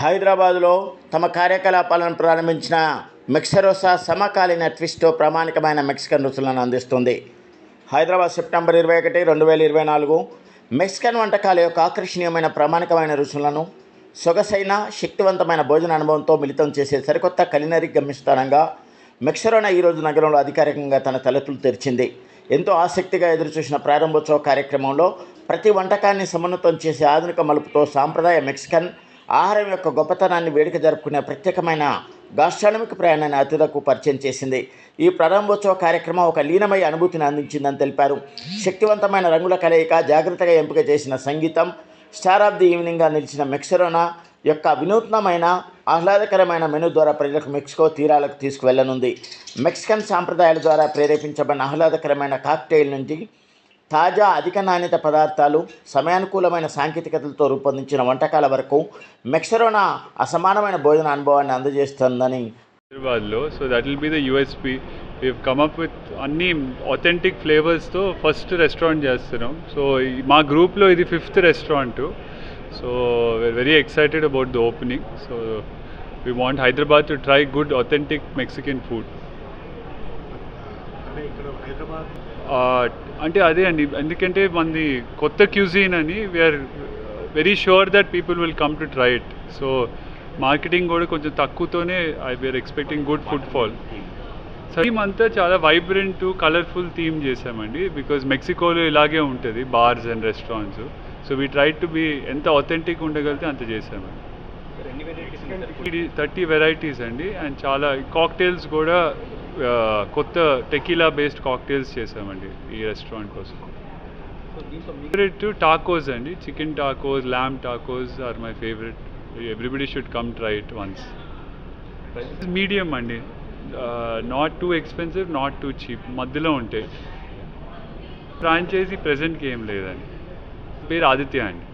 హైదరాబాదులో తమ కార్యకలాపాలను ప్రారంభించిన మెక్సరోసా సమకాలీన ట్విస్టో ప్రామాణికమైన మెక్సికన్ రుచులను అందిస్తుంది. హైదరాబాద్ సెప్టెంబర్ ఇరవై ఒకటి రెండు వేల ఇరవై నాలుగు మెక్సికన్ వంటకాల యొక్క ఆకర్షణీయమైన ప్రామాణికమైన రుచులను సొగసైన శక్తివంతమైన భోజన అనుభవంతో మిళితం చేసే సరికొత్త కలినరీ గమ్యస్థానంగా మెక్సరోనా ఈరోజు నగరంలో అధికారికంగా తన తలుపులు తెరిచింది. ఎంతో ఆసక్తిగా ఎదురుచూసిన ప్రారంభోత్సవ కార్యక్రమంలో ప్రతి వంటకాన్ని సమన్వితం చేసే ఆధునిక మలుపుతో సాంప్రదాయ మెక్సికన్ ఆహారం యొక్క గొప్పతనాన్ని వేడుక జరుపుకునే ప్రత్యేకమైన గాస్ట్రానమిక్ ప్రయాణాన్ని అతిథులకు పరిచయం చేసింది. ఈ ప్రారంభోత్సవ కార్యక్రమం ఒక లీనమయ అనుభూతిని అందించిందని తెలిపారు. శక్తివంతమైన రంగుల కలయిక జాగ్రత్తగా ఎంపిక చేసిన సంగీతం స్టార్ ఆఫ్ ది ఈవినింగ్గా నిలిచిన మెక్సరోనా యొక్క వినూత్నమైన ఆహ్లాదకరమైన మెను ద్వారా ప్రజలకు మెక్సికో తీరాలకు తీసుకువెళ్ళనుంది. మెక్సికన్ సాంప్రదాయాల ద్వారా ప్రేరేపించబడిన ఆహ్లాదకరమైన కాక్టైల్ నుంచి తాజా అధిక నాణ్యత పదార్థాలు సమయానుకూలమైన సాంకేతికతలతో రూపొందించిన వంటకాల వరకు మెక్సరోనా అసమానమైన భోజన అనుభవాన్ని అందజేస్తుందని హైదరాబాద్లో. So that will be the USP we come up with అన్ని ఆథెంటిక్ ఫ్లేవర్స్తో ఫస్ట్ రెస్టారెంట్ చేస్తున్నాం. సో మా గ్రూప్లో ఇది fifth restaurant so we're very excited about the opening so we want Hyderabad to try good authentic Mexican food అంటే అదే అండి. ఎందుకంటే మనది కొత్త క్యూజీన్ అని we're very sure that people will come to try it so marketing కూడా కొంచెం తక్కువతోనే I we're expecting good food fall theme అంతా చాలా వైబ్రెంట్ కలర్ఫుల్ థీమ్ చేసామండి బికాజ్ మెక్సికోలో ఇలాగే ఉంటుంది bars and restaurants so we try to be ఎంత authentic ఉండగలిగితే అంత చేసాము థర్టీ వెరైటీస్ అండి. అండ్ చాలా కాక్టైల్స్ కూడా కొత్త టెకీలా బేస్డ్ కాక్టైల్స్ చేసామండి ఈ రెస్టారెంట్ కోసం. ఫేవరెట్ టాకోస్ అండి. Chicken tacos lamb tacos are my favourite everybody should come try it once medium అండి. Not too expensive not too cheap మధ్యలో ఉంటాయి ఫ్రాంచైజీ ప్రజెంట్కి ఏం లేదండి. పేరు ఆదిత్య అండి.